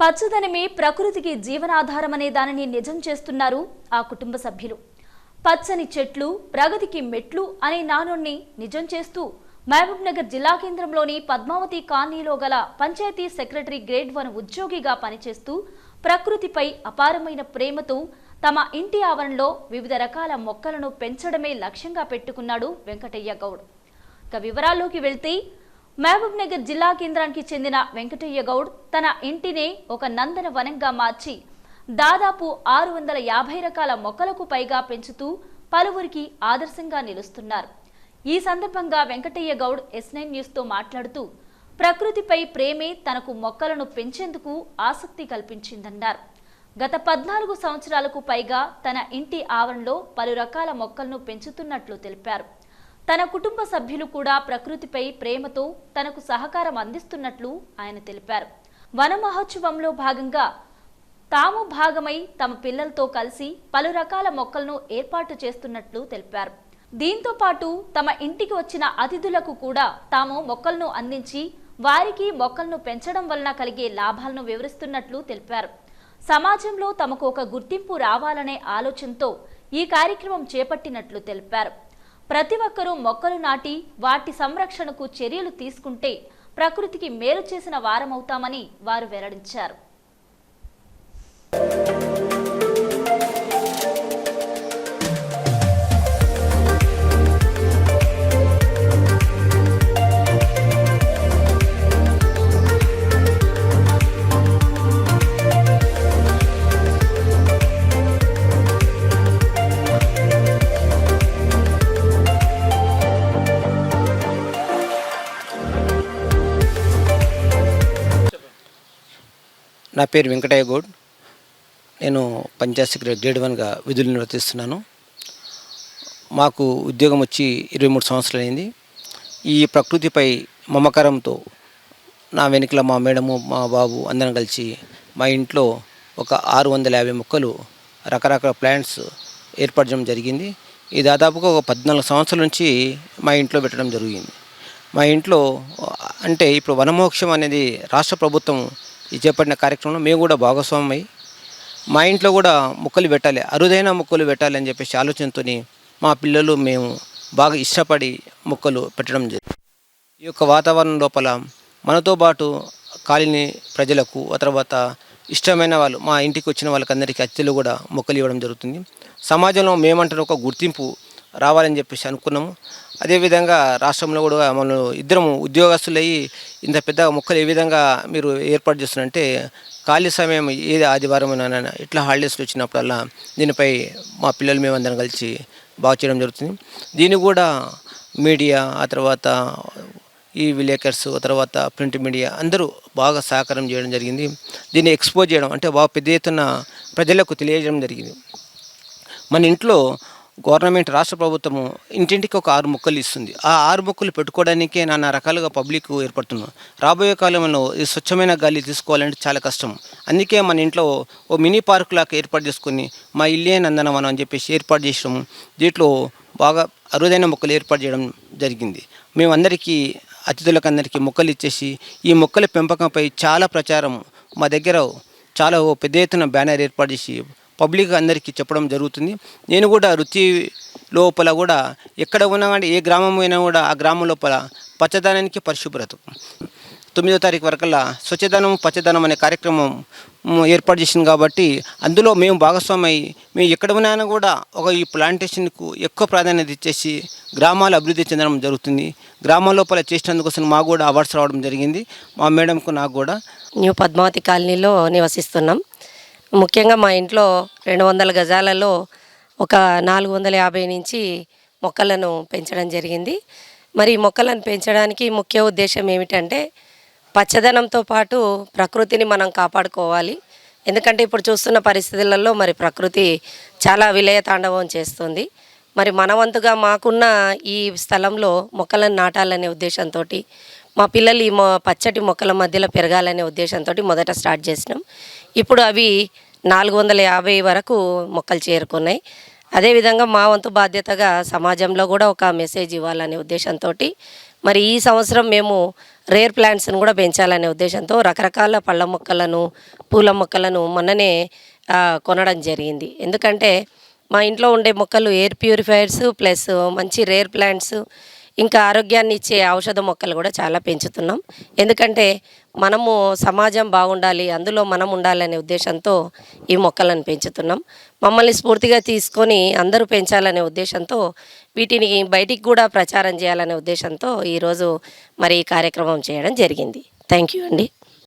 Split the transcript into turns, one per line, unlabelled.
పచ్చదనమే ప్రకృతికి జీవనాధారమనే దానిని నిజం చేస్తున్నారు ఆ కుటుంబ సభ్యులు. పచ్చని చెట్లు ప్రగతికి మెట్లు అనే నానుణ్ణి నిజం చేస్తూ మహబూబ్నగర్ జిల్లా కేంద్రంలోని పద్మావతి కాలనీలో గల పంచాయతీ సెక్రటరీ గ్రేడ్ వన్ ఉద్యోగిగా పనిచేస్తూ ప్రకృతిపై అపారమైన ప్రేమతో తమ ఇంటి ఆవరణలో వివిధ రకాల మొక్కలను పెంచడమే లక్ష్యంగా పెట్టుకున్నాడు వెంకటయ్య గౌడ్. ఇక వివరాల్లోకి వెళ్తే మహబూబ్ నగర్ జిల్లా కేంద్రానికి చెందిన వెంకటయ్య గౌడ్ తన ఇంటిని ఒక నందన వనంగా మార్చి దాదాపు ఆరు వందల యాభై రకాల మొక్కలకు పైగా పెంచుతూ పలువురికి ఆదర్శంగా నిలుస్తున్నారు. ఈ సందర్భంగా వెంకటయ్య గౌడ్ ఎస్ నైన్ న్యూస్తో మాట్లాడుతూ ప్రకృతిపై ప్రేమే తనకు మొక్కలను పెంచేందుకు ఆసక్తి కల్పించిందన్నారు. గత పద్నాలుగు సంవత్సరాలకు పైగా తన ఇంటి ఆవరణలో పలు రకాల మొక్కలను పెంచుతున్నట్లు తెలిపారు. తన కుటుంబ సభ్యులు కూడా ప్రకృతిపై ప్రేమతో తనకు సహకారం అందిస్తున్నట్లు ఆయన తెలిపారు. వన మహోత్సవంలో భాగంగా తాము భాగమై తమ పిల్లలతో కలిసి పలు రకాల మొక్కలను ఏర్పాటు చేస్తున్నట్లు తెలిపారు. దీంతో పాటు తమ ఇంటికి వచ్చిన అతిథులకు కూడా తాము మొక్కలను అందించి వారికి మొక్కలను పెంచడం వలన కలిగే లాభాలను వివరిస్తున్నట్లు తెలిపారు. సమాజంలో తమకు ఒక గుర్తింపు రావాలనే ఆలోచనతో ఈ కార్యక్రమం చేపట్టినట్లు తెలిపారు. ప్రతి ఒక్కరూ మొక్కలు నాటి వాటి సంరక్షణకు చర్యలు తీసుకుంటే ప్రకృతికి మేలు చేసిన వారమవుతామని వారు వెల్లడించారు.
నా పేరు వెంకటయ్య గౌడ్. నేను పంచాయత్ సెక్రటరీ గ్రేడ్ వన్గా విధులు నిర్వర్తిస్తున్నాను. మాకు ఉద్యోగం వచ్చి ఇరవై మూడు సంవత్సరాలు అయింది. ఈ ప్రకృతిపై మమకారంతో నా వెనుకల మా మేడము మా బాబు అందరం కలిసి మా ఇంట్లో ఒక ఆరు వందల యాభై మొక్కలు రకరకాల ప్లాంట్స్ ఏర్పరచడం జరిగింది. ఇది దాదాపుగా ఒక పద్నాలుగు సంవత్సరాల నుంచి మా ఇంట్లో పెట్టడం జరిగింది. మా ఇంట్లో అంటే ఇప్పుడు వనమోక్షం అనేది రాష్ట్ర ప్రభుత్వం చేపట్టిన కార్యక్రమంలో మేము కూడా భాగస్వామై. మా ఇంట్లో కూడా మొక్కలు పెట్టాలి అరుదైన మొక్కలు పెట్టాలి అని చెప్పేసి ఆలోచనతో మా పిల్లలు మేము బాగా ఇష్టపడి మొక్కలు పెట్టడం జరిగింది ఈ యొక్క వాతావరణం లోపల మనతో పాటు కాలనీ ప్రజలకు ఆ తర్వాత ఇష్టమైన వాళ్ళు మా ఇంటికి వచ్చిన వాళ్ళకందరికీ అతిథులు కూడా మొక్కలు ఇవ్వడం జరుగుతుంది. సమాజంలో మేమంటారు ఒక గుర్తింపు రావాలని చెప్పేసి అనుకున్నాము. అదేవిధంగా రాష్ట్రంలో కూడా మనం ఇద్దరము ఉద్యోగస్తులయ్యి ఇంత పెద్ద మొక్కలు ఏ విధంగా మీరు ఏర్పాటు చేస్తున్నారంటే ఖాళీ సమయం ఏది ఆదివారం ఇట్లా హాలిడేస్లు వచ్చినప్పుడల్లా దీనిపై మా పిల్లలు మేమందరం కలిసి బాగా చేయడం జరుగుతుంది. దీన్ని కూడా మీడియా ఆ తర్వాత ఈ విలేకర్స్ తర్వాత ప్రింట్ మీడియా అందరూ బాగా సహకారం చేయడం జరిగింది. దీన్ని ఎక్స్పోజ్ చేయడం అంటే బాగా పెద్ద ఎత్తున ప్రజలకు తెలియజేయడం జరిగింది. మన ఇంట్లో గవర్నమెంట్ రాష్ట్ర ప్రభుత్వము ఇంటింటికి ఒక ఆరు మొక్కలు ఇస్తుంది. ఆ ఆరు మొక్కలు పెట్టుకోవడానికే నానా రకాలుగా పబ్లిక్ ఏర్పడుతున్నాం రాబోయే కాలంలో ఈ స్వచ్ఛమైన గాలి తీసుకోవాలంటే చాలా కష్టం. అందుకే మన ఇంట్లో ఓ మినీ పార్క్ లాగా ఏర్పాటు చేసుకుని మా ఇల్లే నందనవనం అని చెప్పేసి ఏర్పాటు చేసినాము దీంట్లో బాగా అరుదైన మొక్కలు ఏర్పాటు చేయడం జరిగింది. మేమందరికీ అతిథులకు అందరికీ మొక్కలు ఇచ్చేసి ఈ మొక్కల పెంపకంపై చాలా ప్రచారం మా దగ్గర చాలా ఓ పెద్ద ఎత్తున బ్యానర్ ఏర్పాటు చేసి పబ్లిక్ అందరికీ చెప్పడం జరుగుతుంది. నేను కూడా వృత్తి లోపల కూడా ఎక్కడ ఉన్నా కానీ ఏ గ్రామం అయినా కూడా ఆ గ్రామం లోపల పచ్చదనానికి పరిశుభ్రత. తొమ్మిదో తారీఖు వరకల్లా స్వచ్ఛదనం పచ్చదనం అనే కార్యక్రమం ఏర్పాటు చేసింది కాబట్టి అందులో మేము భాగస్వామై మేము ఎక్కడ ఉన్నాయని కూడా ఒక ఈ ప్లాంటేషన్కు ఎక్కువ ప్రాధాన్యత ఇచ్చేసి గ్రామాలు అభివృద్ధి చెందడం జరుగుతుంది. గ్రామం లోపల చేసినందుకోసం మాకు కూడా అవార్డ్స్ రావడం జరిగింది. మా మేడంకు నాకు కూడా
న్యూ పద్మావతి కాలనీలో నివసిస్తున్నాం. ముఖ్యంగా మా ఇంట్లో రెండు వందల గజాలలో ఒక నాలుగు వందల యాభై నుంచి మొక్కలను పెంచడం జరిగింది. మరి మొక్కలను పెంచడానికి ముఖ్య ఉద్దేశం ఏమిటంటే పచ్చదనంతో పాటు ప్రకృతిని మనం కాపాడుకోవాలి. ఎందుకంటే ఇప్పుడు చూస్తున్న పరిస్థితులలో మరి ప్రకృతి చాలా విలయ తాండవం చేస్తుంది. మరి మనవంతుగా మాకున్న ఈ స్థలంలో మొక్కలను నాటాలనే ఉద్దేశంతో మా పిల్లలు ఈ మొ పచ్చటి మొక్కల మధ్యలో పెరగాలనే ఉద్దేశంతో మొదట స్టార్ట్ చేసినాం. ఇప్పుడు అవి నాలుగు వందల యాభై వరకు మొక్కలు చేరుకున్నాయి. అదేవిధంగా మా వంతు బాధ్యతగా సమాజంలో కూడా ఒక మెసేజ్ ఇవ్వాలనే ఉద్దేశంతో మరి ఈ సంవత్సరం మేము రేర్ ప్లాంట్స్ను కూడా పెంచాలనే ఉద్దేశంతో రకరకాల పళ్ళ మొక్కలను పూల మొక్కలను మొన్ననే కొనడం జరిగింది. ఎందుకంటే మా ఇంట్లో ఉండే మొక్కలు ఎయిర్ ప్యూరిఫైయర్స్ ప్లస్ మంచి రేర్ ప్లాంట్స్ ఇంకా ఆరోగ్యాన్ని ఇచ్చే ఔషధ మొక్కలు కూడా చాలా పెంచుతున్నాం. ఎందుకంటే మనము సమాజం బాగుండాలి అందులో మనం ఉండాలనే ఉద్దేశంతో ఈ మొక్కలను పెంచుతున్నాం. మమ్మల్ని స్ఫూర్తిగా తీసుకొని అందరూ పెంచాలనే ఉద్దేశంతో వీటిని బయటికి కూడా ప్రచారం చేయాలనే ఉద్దేశంతో ఈరోజు మరి ఈ కార్యక్రమం చేయడం జరిగింది. థ్యాంక్ యూ అండి.